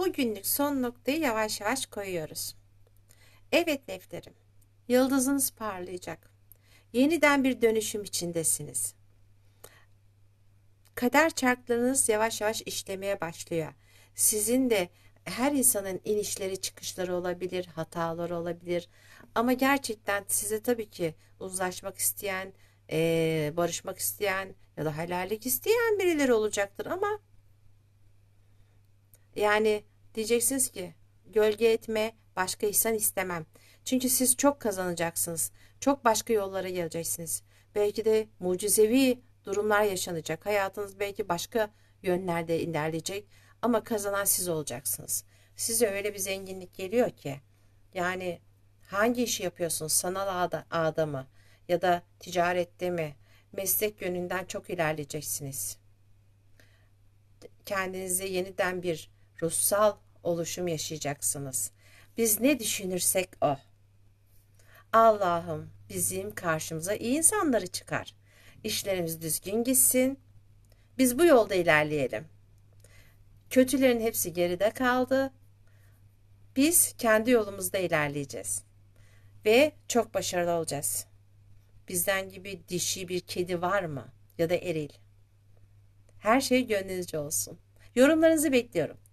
Bugünlük son noktayı yavaş yavaş koyuyoruz. Evet defterim. Yıldızınız parlayacak. Yeniden bir dönüşüm içindesiniz. Kader çarklarınız yavaş yavaş işlemeye başlıyor. Sizin de her insanın inişleri çıkışları olabilir, hataları olabilir. Ama gerçekten size tabii ki uzlaşmak isteyen, eee, barışmak isteyen ya da helallik isteyen birileri olacaktır. Ama yani diyeceksiniz ki gölge etme, başka insan istemem. Çünkü siz çok kazanacaksınız. Çok başka yollara geleceksiniz. Belki de mucizevi durumlar yaşanacak. Hayatınız belki başka yönlerde ilerleyecek ama kazanan siz olacaksınız. Size öyle bir zenginlik geliyor ki yani hangi işi yapıyorsunuz? Sanal ağda, ağda mı ya da ticarette mi? Meslek yönünden çok ilerleyeceksiniz. Kendinize yeniden bir ruhsal oluşum yaşayacaksınız. Biz ne düşünürsek o. Allah'ım bizim karşımıza iyi insanları çıkar. İşlerimiz düzgün gitsin. Biz bu yolda ilerleyelim. Kötülerin hepsi geride kaldı. Biz kendi yolumuzda ilerleyeceğiz. Ve çok başarılı olacağız. Bizden gibi dişi bir kedi var mı? Ya da eril. Her şey gönlünüzce olsun. Yorumlarınızı bekliyorum.